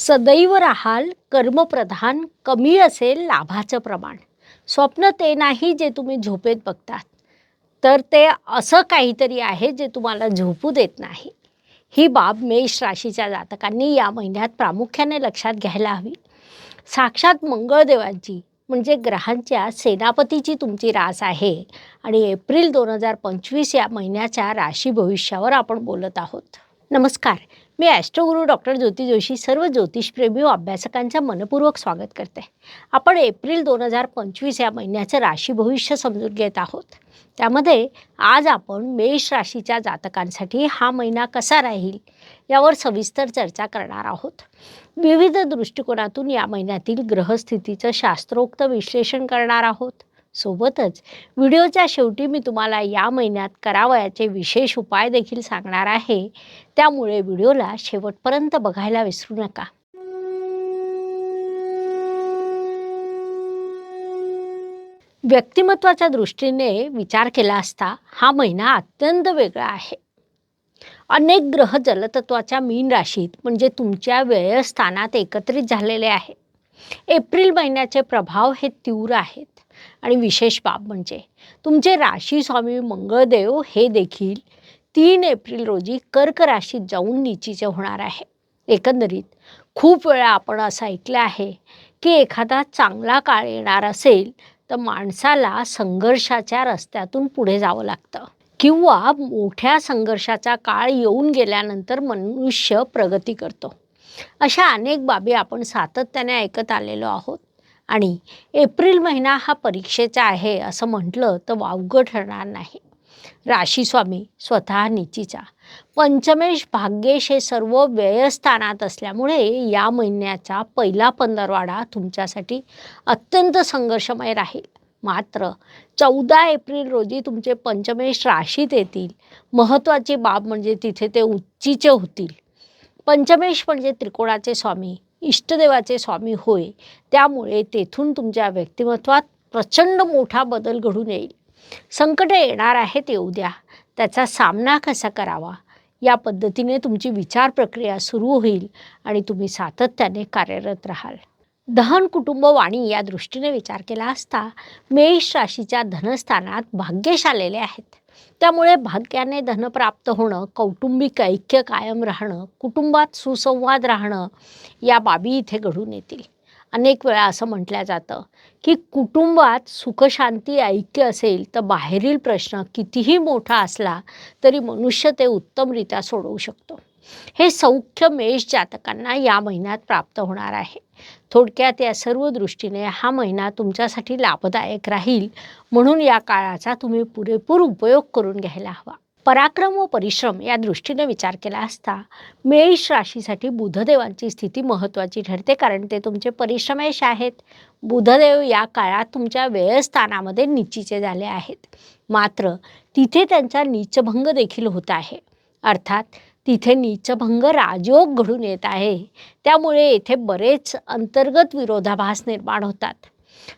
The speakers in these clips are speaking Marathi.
सदैव राहाल कर्मप्रधान कमी असेल लाभाचं प्रमाण. स्वप्न ते नाही जे तुम्ही झोपेत बघतात. तर ते असं काहीतरी आहे जे तुम्हाला झोपू देत नाही. ही बाब मेष राशीच्या जातकांनी या महिन्यात प्रामुख्याने लक्षात घ्यायला हवी. साक्षात मंगळदेवांची म्हणजे ग्रहांच्या सेनापतीची तुमची रास आहे आणि एप्रिल दोन हजार पंचवीस या महिन्याच्या राशी भविष्यावर आपण बोलत आहोत. नमस्कार. मी ॲस्ट्रोगुरू डॉक्टर ज्योती जोशी सर्व ज्योतिषप्रेमी व अभ्यासकांचं मनपूर्वक स्वागत करते. आपण एप्रिल दोन हजार पंचवीस या महिन्याचं राशी भविष्य समजून घेत आहोत. त्यामध्ये आज आपण मेष राशीच्या जातकांसाठी हा महिना कसा राहील यावर सविस्तर चर्चा करणार आहोत. विविध दृष्टिकोनातून या महिन्यातील ग्रहस्थितीचं शास्त्रोक्त विश्लेषण करणार आहोत. सोबतच. व्हिडिओच्या शेवटी मी तुम्हाला या महिन्यात करावयाचे विशेष उपाय देखील सांगणार आहे. त्यामुळे व्हिडिओला शेवटपर्यंत बघायला विसरू नका. व्यक्तिमत्वाच्या दृष्टीने विचार केला असता हा महिना अत्यंत वेगळा आहे. अनेक ग्रह जलतत्वाच्या मीन राशीत म्हणजे तुमच्या व्ययस्थानात एकत्रित झालेले आहे. एप्रिल महिन्याचे प्रभाव हे तीव्र आहेत. आणि विशेष बाब म्हणजे. तुमचे राशी स्वामी मंगळदेव हे देखील तीन एप्रिल रोजी कर्क राशीत जाऊन निचीचे होणार आहे. एकंदरीत खूप वेळा आपण असं ऐकलं आहे की एखादा चांगला काळ येणार असेल तर माणसाला संघर्षाच्या रस्त्यातून पुढे जावं लागतं. किंवा मोठ्या संघर्षाचा काळ येऊन गेल्यानंतर मनुष्य प्रगती करतो. अशा अनेक बाबी आपण सातत्याने ऐकत आलेलो आहोत. आणि एप्रिल महिना हा परीक्षेचा आहे असं म्हटलं तर वावगं ठरणार नाही. राशीस्वामी स्वतः निचीचा. पंचमेश भाग्येश हे सर्व व्ययस्थानात असल्यामुळे या महिन्याचा पहिला पंधरवाडा तुमच्यासाठी अत्यंत संघर्षमय राहील. मात्र चौदा एप्रिल रोजी तुमचे पंचमेश राशीत येतील. महत्त्वाची बाब म्हणजे तिथे ते उच्चीचे होतील. पंचमेश म्हणजे त्रिकोणाचे स्वामी. इष्टदेवाचे स्वामी होय. त्यामुळे तेथून तुमच्या व्यक्तिमत्वात प्रचंड मोठा बदल घडून येईल. संकट येणार आहेत येऊ द्या त्याचा सामना कसा करावा? या पद्धतीने तुमची विचार प्रक्रिया सुरू होईल आणि तुम्ही सातत्याने कार्यरत राहाल. दहन कुटुंब वाणी या दृष्टीने विचार केला असता मेष राशीच्या धनस्थानात भाग्यश आलेले आहेत. त्यामुळे भाग्याने धन प्राप्त होणं कौटुंबिक ऐक्य कायम राहणं कुटुंबात सुसंवाद राहणं या बाबी इथे घडून येतील. अनेक वेळा असं म्हटलं जातं की कुटुंबात सुखशांती ऐक्य असेल तर बाहेरील प्रश्न कितीही मोठा असला तरी मनुष्य ते उत्तमरित्या सोडवू शकतो. हे सौख्य मेष जातकांना या महिन्यात प्राप्त होणार आहे. थोडक्यात या सर्व दृष्टीने हा महिना तुमच्यासाठी लाभदायक राहील. म्हणून या काळाचा तुम्ही पुरेपूर उपयोग करून घ्यायला हवा. पराक्रम व परिश्रम या दृष्टीने विचार केला असता मेष राशीसाठी बुधदेवांची स्थिती महत्त्वाची ठरते कारण ते तुमचे परिश्रमेश आहेत. बुधदेव या काळात तुमच्या व्ययस्थानामध्ये निचीचे झाले आहेत. मात्र तिथे त्यांचा नीचभंग देखील होत आहे. अर्थात तिथे नीचभंग राजयोग घडून येत आहे. त्यामुळे येथे बरेच अंतर्गत विरोधाभास निर्माण होतात.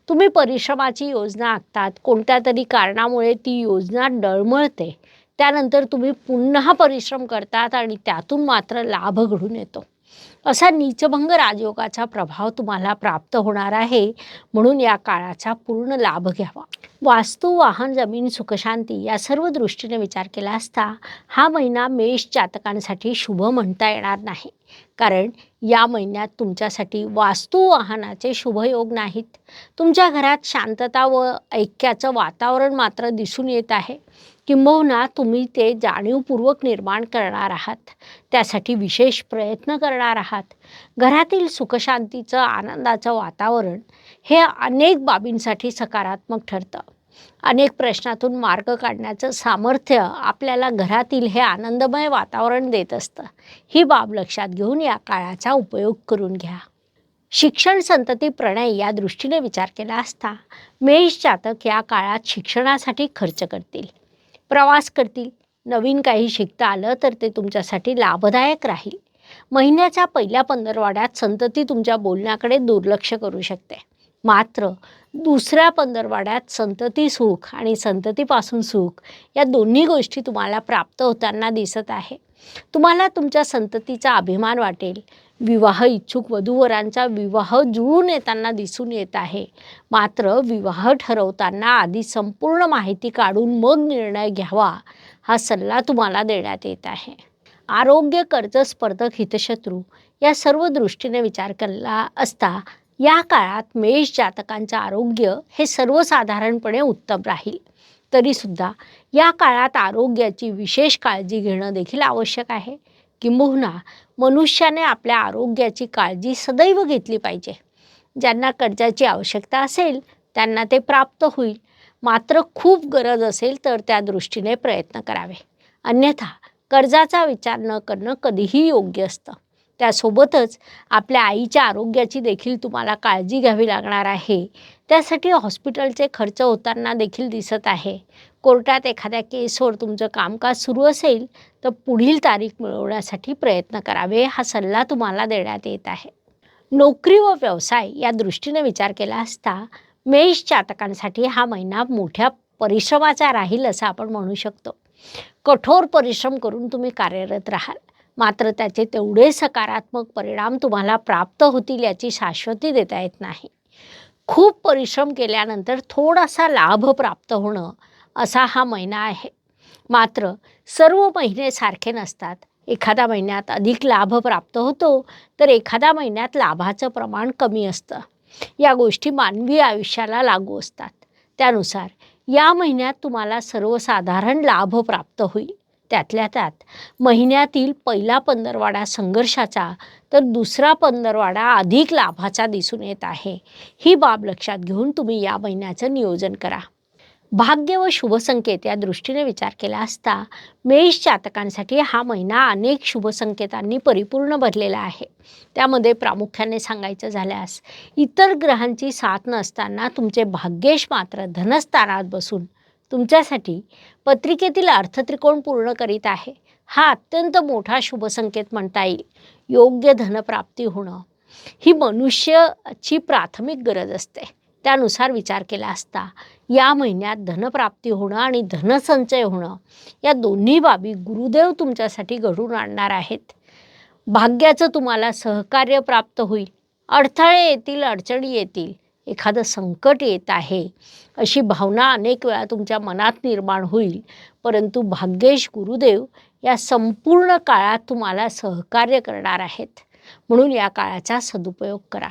तुम्ही परिश्रमाची योजना आखतात. कोणत्या तरी कारणामुळे ती योजना डळमळते. त्यानंतर तुम्ही पुन्हा परिश्रम करतात आणि त्यातून मात्र लाभ घडून येतो. असा नीचभंग राजयोगाचा प्रभाव तुम्हाला प्राप्त होणार आहे. म्हणून या काळाचा पूर्ण लाभ घ्यावा. वास्तू वाहन जमीन सुखशांती या सर्व दृष्टीने विचार केला असता हा महिना मेष जातकांसाठी शुभ म्हणता येणार नाही. कारण या महिन्यात तुमच्यासाठी वास्तू वाहनाचे शुभयोग नाहीत. तुमच्या घरात शांतता व ऐक्याचं वातावरण मात्र दिसून येत आहे. किंबहुना तुम्ही ते जाणीवपूर्वक निर्माण करणार आहात. त्यासाठी विशेष प्रयत्न करणार आहात. घरातील सुखशांतीचं आनंदाचं वातावरण हे अनेक बाबींसाठी सकारात्मक ठरतं. अनेक प्रश्नातून मार्ग काढण्याचं सामर्थ्य आपल्याला घरातील हे आनंदमय वातावरण देत असतं. ही बाब लक्षात घेऊन या काळाचा उपयोग करून घ्या. शिक्षण संतती प्रणय या दृष्टीने विचार केला असता मेष जातक या काळात शिक्षणासाठी खर्च करतील प्रवास करतील नवीन काही शिकता आलं तर ते तुमच्यासाठी लाभदायक राहील. महिन्याच्या पहिल्या पंधरवाड्यात संतती तुमच्या बोलण्याकडे दुर्लक्ष करू शकते. मात्र दुसऱ्या पंधरवाड्यात संतती सुख आणि संततीपासून सुख या दोन्ही गोष्टी तुम्हाला प्राप्त होताना दिसत आहे. तुम्हाला तुमच्या संततीचा अभिमान वाटेल. विवाह इच्छुक वधूवरांचा विवाह जुळून येताना दिसून येत आहे. मात्र विवाह ठरवताना आधी संपूर्ण माहिती काढून मग निर्णय घ्यावा हा सल्ला तुम्हाला देण्यात येत आहे. आरोग्य कर्ज स्पर्धक हितशत्रू या सर्व दृष्टीने विचार केला असता या काळात मेष जातकांचं आरोग्य हे सर्वसाधारणपणे उत्तम राहील. तरीसुद्धा या काळात आरोग्याची विशेष काळजी घेणं देखील आवश्यक आहे. किंबहुना मनुष्याने आपल्या आरोग्याची काळजी सदैव घेतली पाहिजे. ज्यांना कर्जाची आवश्यकता असेल त्यांना ते प्राप्त होईल. मात्र खूप गरज असेल तर त्या दृष्टीने प्रयत्न करावे. अन्यथा कर्जाचा विचार न करणं कधीही योग्य असतं. त्यासोबतच आपल्या आईच्या आरोग्याची देखील तुम्हाला काळजी घ्यावी लागणार आहे. त्यासाठी हॉस्पिटलचे खर्च होताना देखील दिसत आहे. कोर्टात एखाद्या केसवर तुमचं कामकाज सुरू असेल तर पुढील तारीख मिळवण्यासाठी प्रयत्न करावे हा सल्ला तुम्हाला देण्यात येत आहे. नोकरी व व्यवसाय या दृष्टीने विचार केला असता मेष जातकांसाठी हा महिना मोठ्या परिश्रमाचा राहील असं आपण म्हणू शकतो. कठोर परिश्रम करून तुम्ही कार्यरत राहाल. मात्र त्याचे तेवढे सकारात्मक परिणाम तुम्हाला प्राप्त होतील याची शाश्वती देता येत नाही. खूप परिश्रम केल्यानंतर थोडासा लाभ प्राप्त होणं असा हा महिना आहे. मात्र सर्व महिने सारखे नसतात. एखाद्या महिन्यात अधिक लाभ प्राप्त होतो तर एखाद्या महिन्यात लाभाचं प्रमाण कमी असतं. या गोष्टी मानवी आयुष्याला लागू असतात. त्यानुसार या महिन्यात तुम्हाला सर्वसाधारण लाभ प्राप्त होईल. त्यातल्या त्यात महिन्यातील पहिला पंधरवाडा संघर्षाचा तर दुसरा पंधरवाडा अधिक लाभाचा दिसून येत आहे. ही बाब लक्षात घेऊन तुम्ही या महिन्याचं नियोजन करा. भाग्य व शुभसंकेत या दृष्टीने विचार केला असता मेष जातकांसाठी हा महिना अनेक शुभसंकेतांनी परिपूर्ण भरलेला आहे. त्यामध्ये प्रामुख्याने सांगायचं झाल्यास इतर ग्रहांची साथ नसताना तुमचे भाग्येश मात्र धनस्थानात बसून तुमच्यासाठी पत्रिकेतील अर्थत्रिकोण पूर्ण करीत आहे. हा अत्यंत मोठा शुभसंकेत म्हणता येईल. योग्य धनप्राप्ती होणं ही मनुष्याची प्राथमिक गरज असते. त्यानुसार विचार केला असता या महिन्यात धनप्राप्ती होणं आणि धनसंचय होणं या दोन्ही बाबी गुरुदेव तुमच्यासाठी घडून आणणार आहेत. भाग्याचं तुम्हाला सहकार्य प्राप्त होईल. अडथळे येतील अडचणी येतील. एखादं संकट येत आहे अशी भावना अनेक वेळा तुमच्या मनात निर्माण होईल. परंतु भाग्येश गुरुदेव या संपूर्ण काळात तुम्हाला सहकार्य करणार आहेत. म्हणून या काळाचा सदुपयोग करा.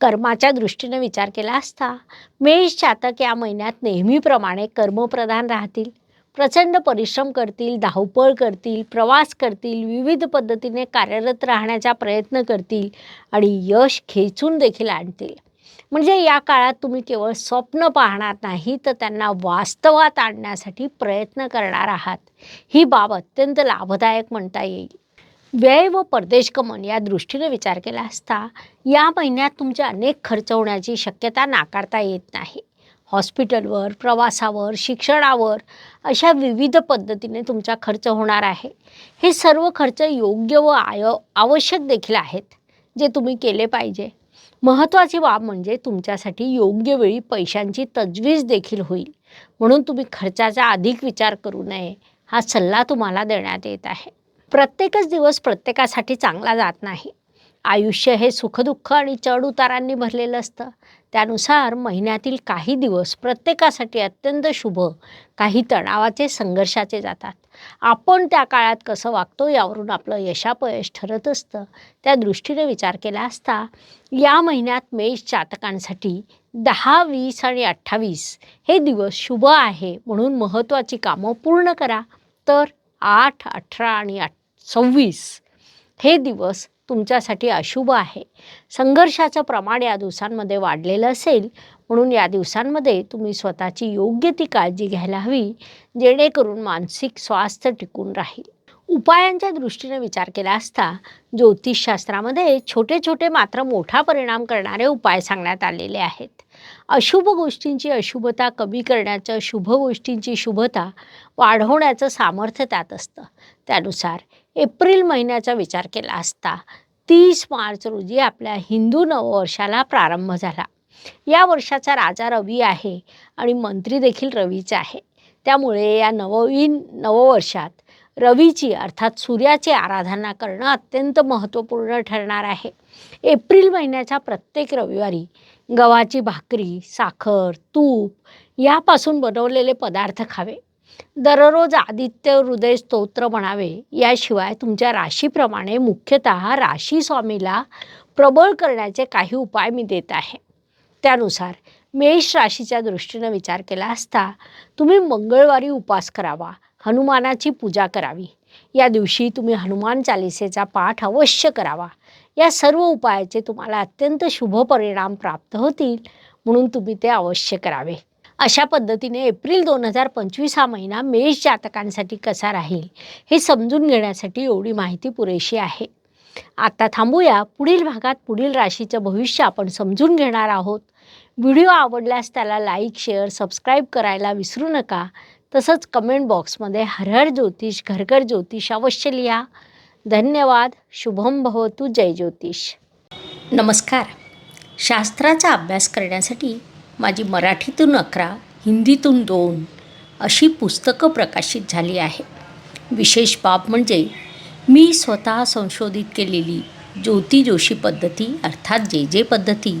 कर्माच्या दृष्टीने विचार केला असता मेष जातक या महिन्यात नेहमीप्रमाणे कर्मप्रधान राहतील. प्रचंड परिश्रम करतील धावपळ करतील प्रवास करतील विविध पद्धतीने कार्यरत राहण्याचा प्रयत्न करतील आणि यश खेचून देखील आणतील. म्हणजे या काळात तुम्ही केवळ स्वप्न पाहणार नाही तर त्यांना वास्तवात आणण्यासाठी प्रयत्न करणार आहात. ही बाब अत्यंत लाभदायक म्हणता येईल. व्यय व परदेशगमन या दृष्टीने विचार केला असता या महिन्यात तुमचे अनेक खर्च होण्याची शक्यता नाकारता येत नाही. हॉस्पिटलवर प्रवासावर शिक्षणावर अशा विविध पद्धतीने तुमचा खर्च होणार आहे. हे सर्व खर्च योग्य व आय आवश्यक देखील आहेत जे तुम्ही केले पाहिजे. महत्त्वाची बाब म्हणजे तुमच्यासाठी योग्य वेळी पैशांची तजवीज देखील होईल. म्हणून तुम्ही खर्चाचा अधिक विचार करू नये. हा सल्ला तुम्हाला देण्यात येत आहे. प्रत्येकच दिवस प्रत्येकासाठी चांगला जात नाही. आयुष्य हे सुखदुःख आणि चढउतारांनी भरलेलं असतं. त्यानुसार महिन्यातील काही दिवस प्रत्येकासाठी अत्यंत शुभ काही तणावाचे संघर्षाचे जातात. आपण त्या काळात कसं वागतो यावरून आपलं यशापयश ठरत असतं. त्या दृष्टीने विचार केला असता या महिन्यात मेष जातकांसाठी दहा वीस आणि अठ्ठावीस हे दिवस शुभ आहे म्हणून महत्त्वाची कामं पूर्ण करा. तर आठ अठरा आणि आठ सव्वीस हे दिवस तुमच्यासाठी अशुभ आहे. संघर्षाचं प्रमाण या दिवसांमध्ये वाढलेलं असेल म्हणून या दिवसांमध्ये तुम्ही स्वतःची योग्य ती काळजी घ्यायला हवी जेणेकरून मानसिक स्वास्थ्य टिकून राहील. उपायांच्या दृष्टीने विचार केला असता ज्योतिषशास्त्रामध्ये छोटे छोटे मात्र मोठा परिणाम करणारे उपाय सांगण्यात आलेले आहेत. अशुभ गोष्टींची अशुभता कमी करण्याचं शुभ गोष्टींची शुभता वाढवण्याचं सामर्थ्य त्यात असतं. त्यानुसार एप्रिल महिन्याचा विचार केला असता तीस मार्च रोजी आपल्या हिंदू नववर्षाला प्रारंभ झाला. या वर्षाचा राजा रवी आहे आणि मंत्री देखील रवीचा आहे. त्यामुळे या नववीन नववर्षात रवीची अर्थात सूर्याची आराधना करणं अत्यंत महत्त्वपूर्ण ठरणार आहे. एप्रिल महिन्याच्या प्रत्येक रविवारी गव्हाची भाकरी साखर तूप यापासून बनवलेले पदार्थ खावे. दररोज आदित्य हृदय स्तोत्र म्हणावे. याशिवाय तुमच्या राशीप्रमाणे मुख्यतः राशी स्वामीला प्रबळ करण्याचे काही उपाय मी देत आहे. त्यानुसार मेष राशीच्या दृष्टीनं विचार केला असता तुम्ही मंगळवारी उपास करावा हनुमानाची पूजा करावी. या दिवशी तुम्ही हनुमान चालिसेचा पाठ अवश्य करावा. या सर्व उपायाचे तुम्हाला अत्यंत शुभ परिणाम प्राप्त होतील म्हणून तुम्ही ते अवश्य करावे. अशा पद्धतीने एप्रिल दोन हजार पंचवीस हा महिना मेष जातकांसाठी कसा राहील हे समजून घेण्यासाठी एवढी माहिती पुरेशी आहे. आता थांबूया. पुढील भागात पुढील राशीचं भविष्य आपण समजून घेणार आहोत. व्हिडिओ आवडल्यास त्याला लाईक शेअर सबस्क्राईब करायला विसरू नका. तसंच कमेंट बॉक्समध्ये हरहर ज्योतिष घरघर ज्योतिष अवश्य लिहा. धन्यवाद. शुभम भवतु. जय ज्योतिष. नमस्कार. शास्त्राचा अभ्यास करण्यासाठी माझी मराठीतून अकरा हिंदीतून दोन अशी पुस्तकं प्रकाशित झाली आहे विशेष बाब म्हणजे मी स्वतः संशोधित केलेली ज्योती जोशी पद्धती अर्थात जे जे पद्धती